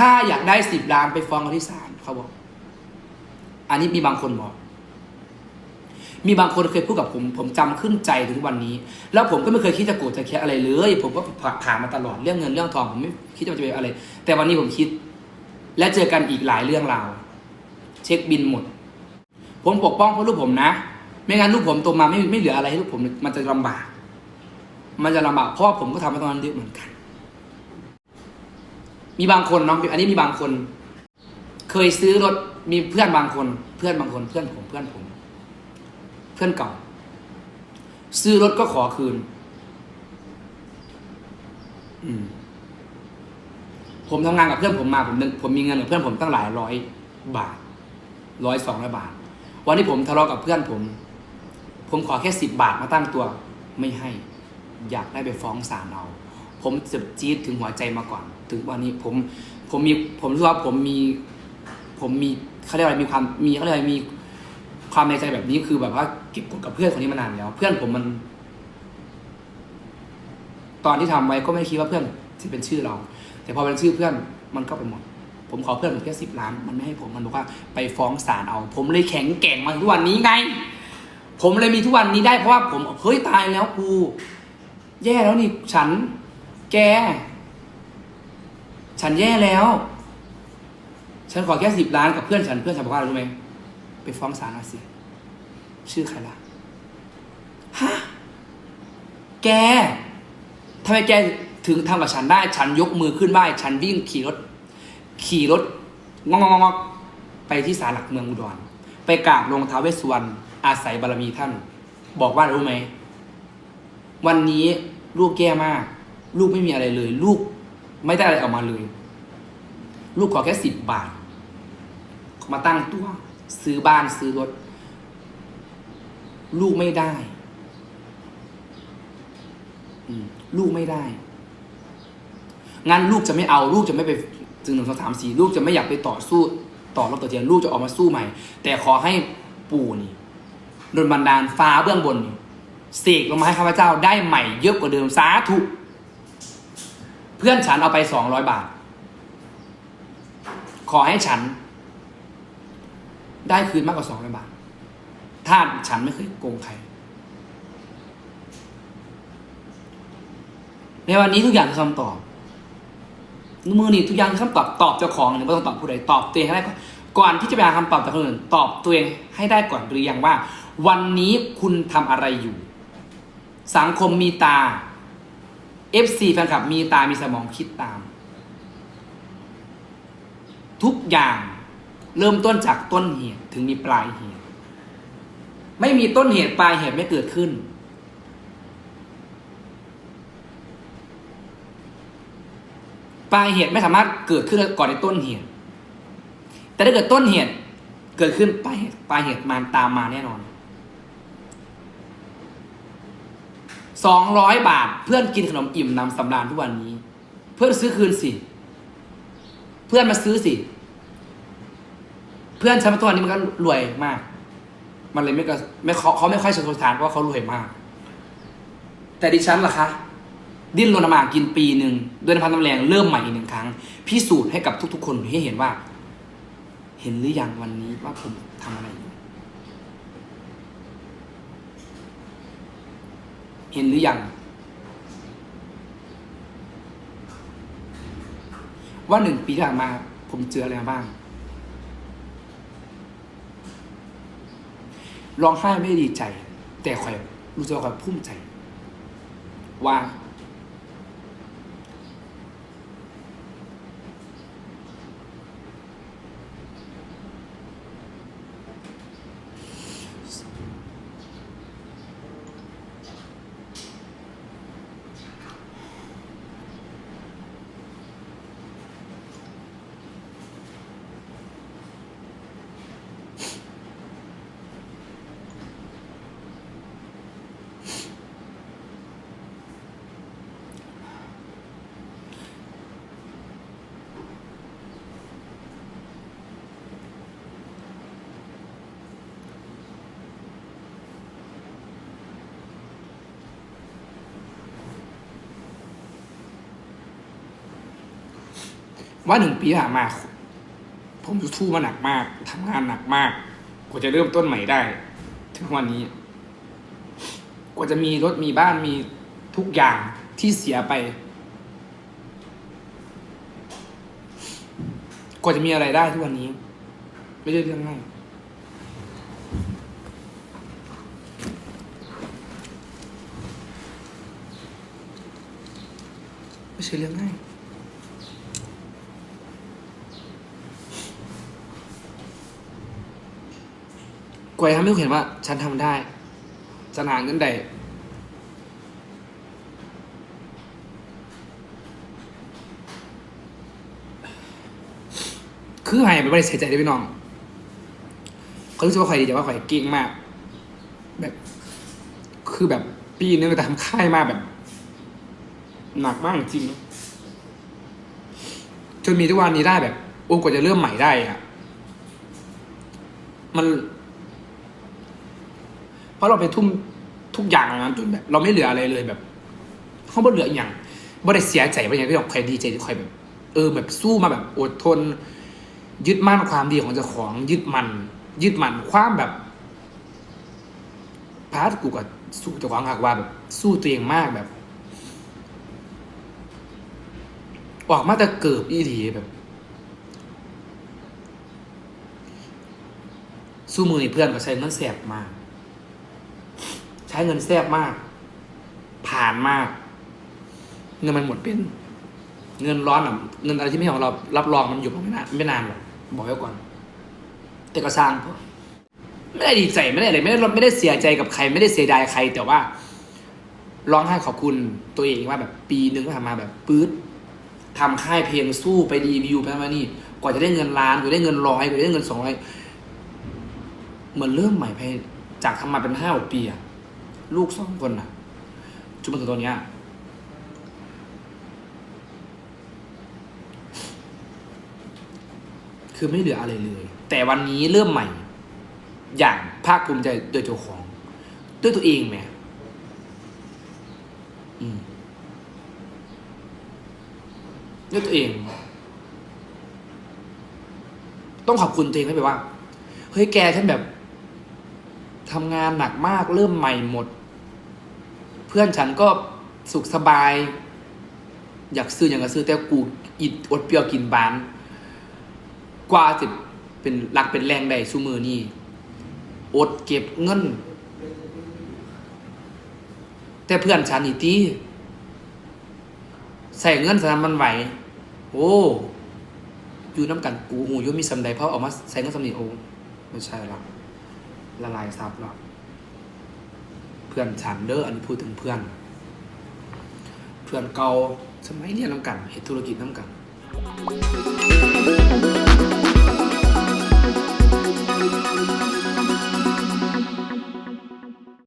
ถ้าอยากได้สิบล้านไปฟ้องเขาที่ศาลเขาบอก อันนี้มีบางคนบอก มีบางคนเคยพูดกับผม ผมจำขึ้นใจถึงวันนี้ แล้วผมก็ไม่เคยคิดจะโกรธจะแค้นอะไรเลย ผมก็ผ่านมาตลอดเรื่องเงินเรื่องทองผมไม่คิดว่าจะเป็นอะไร แต่วันนี้ผมคิด และเจอกันอีกหลายเรื่องราว เช็คบินหมด ผมปกป้องเพราะลูกผมนะ ไม่งั้นลูกผมโตมาไม่ไม่เหลืออะไรให้ลูกผมมันจะลำบาก มันจะลำบากเพราะว่าผมก็ทำมาตอนนั้นเยอะเหมือนกัน มีบางคนเนาะอันนี้มีบางคน เคยซื้อรถมีเพื่อนบางคน เพื่อนบางคนเพื่อนผมเพื่อนผม เพื่อนเก่า ซื้อรถก็ขอคืน อืมผมทำงานกับเพื่อนผมมาผมนึกผมมีเงินกับเพื่อนผมตั้งหลายร้อยบาทร้อยสองร้อยบาท วันที่ผมทะเลาะกับเพื่อนผม ผมขอแค่สิบบาทมาตั้งตัว ไม่ให้ อยากได้ไปฟ้องศาลเอา ผมเจ็บจี๊ดถึงหัวใจมาก่อน ถึงวันนี้ผมผมมีผมรู้ว่าผมมีผมมีเขาเรียกอะไรมีความมีเขาเรียกอะไรมีความในใจแบบนี้คือแบบว่าเก็บกดกับเพื่อนคนนี้มานานแล้ว เพื่อนผมมัน ตอนที่ทำไว้ก็ไม่คิดว่าเพื่อนจะเป็นชื่อเรา แต่พอเป็นชื่อเพื่อนมันก็ไปหมด ผมขอเพื่อนผมแค่สิบล้าน มันไม่ให้ผมมันบอกว่าไปฟ้องศาลเอา ผมเลยแข็งแกร่งมาถึงทุกวันนี้ไง ผมเลยมีทุกวันนี้ได้เพราะว่าผมเฮ้ยตายแล้วกู แย่แล้วนี่ฉัน แก ฉันแย่แล้ว ฉันขอแค่สิบล้านกับเพื่อนฉันเพื่อนฉันบอกว่ารู้ไหมไปฟ้องศาลเอาสิ ชื่อใครล่ะฮะแกทำไมแกถึงทำกับฉันได้ ฉันยกมือขึ้นไหว้ฉันวิ่งขี่รถ ขี่รถงองงองไปที่ศาลหลักเมืองอุดร ไปกราบลงท้าเวสสุวรรณอาศัยบารมีท่าน บอกว่ารู้ไหม วันนี้ลูกแย่มาก ลูกไม่มีอะไรเลย ลูก ไม่ได้อะไรออกมาเลย ลูกขอแค่สิบบาท มาตั้งตัว ซื้อบ้านซื้อรถ ลูกไม่ได้ลูกไม่ได้ งั้นลูกจะไม่เอาลูกจะไม่ไปจึงหนึ่งสองสามสี่ลูกจะไม่อยากไปต่อสู้ต่อรบต่อเทียนลูกจะออกมาสู้ใหม่ แต่ขอให้ปู่นี่โดนบันดาลฟ้าเบื้องบนนี่เสกลงมาให้ข้าพเจ้าได้ใหม่เยอะกว่าเดิมสาธุ เพื่อนฉันเอาไปสองร้อยบาท ขอให้ฉัน ได้คืนมากกว่าสองร้อยบาท ถ้าฉันไม่เคยโกงใคร ในวันนี้ทุกอย่างคือคำตอบมือนี่ทุกอย่างคือคำตอบตอบเจ้าของหรือไม่ต้องตอบผู้ใดตอบตัวเองให้ได้ก่อนก่อนที่จะไปหาคำตอบจากคนอื่นตอบตัวเองให้ได้ก่อนหรือยังว่า วันนี้คุณทำอะไรอยู่ สังคมมีตา FC แฟนคลับมีตา มีสมองคิดตาม ทุกอย่างเริ่มต้นจากต้นเหตุถึงมีปลายเหตุ ไม่มีต้นเหตุปลายเหตุไม่เกิดขึ้น ปลายเหตุไม่สามารถเกิดขึ้นก่อนในต้นเหตุ แต่ถ้าเกิดต้นเหตุเกิดขึ้นปลายเหตุปลายเหตุมาตามมาแน่นอน สองร้อยบาท เพื่อนกินขนมอิ่มนำสำราญทุกวันนี้ เพื่อนซื้อคืนสิ เพื่อนมาซื้อสิ เพื่อนฉันมาทุกวันนี้มันก็รวยมาก มันเลยไม่ก็ไม่เขาเขาไม่ค่อยสนทานเพราะว่าเขารวยมาก แต่ดิฉันล่ะคะ ดิ้นรนมากินปีหนึ่งด้วยน้ำพันน้ำแรงเริ่มใหม่อีกหนึ่งครั้ง พิสูจน์ให้กับทุก ๆ คนให้เห็นว่า เห็นหรือยังวันนี้ว่าผมทำอะไรอยู่ เห็นหรือยัง ว่าหนึ่งปีที่ผ่านมา ผมเจออะไรบ้างร้องไห้ไม่ดีใจ แต่คอยรู้สึกว่าคอยภูมิใจ ว่า ว่าหนึ่งปีที่ผ่านมา ผมสู้มาหนักมากทำงานหนักมาก กว่าจะเริ่มต้นใหม่ได้ ถึงวันนี้ กว่าจะมีรถมีบ้านมีทุกอย่างที่เสียไป กว่าจะมีอะไรได้ทุกวันนี้ ไม่ใช่เรื่องง่ายไม่ใช่เรื่องง่าย กวยทำให้เห็นว่า ฉันทำได้จะหาเงินได้คือหายไปไม่ได้เสียใจด้วยพี่น้องเขารู้สึกว่าข่อยดีแต่ว่าข่อยเก่งมาก แบบ คือแบบปีนึงแต่ทำค่ายมากแบบ หนักมากจริงจนมีทุกวันนี้ได้แบบ โอ้กว่าจะเริ่มใหม่ได้อะมัน เพราะเราไปทุ่มทุกอย่างนะจนแบบ เราไม่เหลืออะไรเลยแบบเขาไม่เหลืออย่างไม่ได้เสียใจไม่อย่างที่บอกใครดีใจที่ใครแบบ เออ แบบสู้มาแบบอดทน ยึดมั่นความดีของเจ้าของ ยึดมัน ยึดมันความแบบพาร์ทกูกับสู้เจ้าของหักว่าแบบ สู้ตัวเองมากแบบ ออกมาแต่เกิบอีทีแบบสู้มือเพื่อนก็ใช้เงินแสบมาก ช้เงินแสบมาก ผ่านมาก เงินมันหมดเป็น เงินร้อนอะเงินอะไรที่ไม่ของเรารับรองมันอยู่ไม่นานไม่นานหรอกบอกไว้ก่อน แต่ก็สร้างพอไม่ได้ดีใจไม่ได้อะไรไม่ได้ไม่ได้เสียใจกับใคร ไม่ได้เสียดายใคร แต่ว่า ร้องไห้ขอบคุณตัวเองว่าแบบปีหนึ่งก็ทำมาแบบปื๊ดทำค่ายเพลงสู้ไปรีวิวไปมานี่กว่าจะได้เงินล้านกว่าได้เงินร้อยกว่าได้เงินสองร้อยเหมือนเริ่มใหม่ไปจากทำมาเป็นห้าปีอะ ลูกสองคนอะจนมาถึงตอนเนี้ยคือไม่เหลืออะไรเลย แต่วันนี้เริ่มใหม่ อย่างภาคภูมิใจโดยเจ้าของ ด้วยตัวเองไหมอืมด้วยตัวเอง ต้องขอบคุณตัวเองให้แบบว่า เฮ้ยแกฉันแบบทำงานหนักมากเริ่มใหม่หมด เพื่อนฉันก็สุขสบาย อยากซื้ออย่างก็ซื้อแต่กูอิดอดเปรียวกินบานกว่าจะเป็นหลักเป็นแรงใดซูมือนี่อดเก็บเงิน แต่เพื่อนฉันอีที่ใส่เงินสนามมันไหว โอ้อยู่น้ำกันกูหูยุมีสำใดเพราะออกมาใส่เงินสำนีโอ้ไม่ใช่ละละลายซับละ เพื่อนฉันเด้ออันนี้พูดถึงเพื่อน เพื่อนเก่าสมัยเรียนน้ำกันเหตุธุรกิจน้ำกัน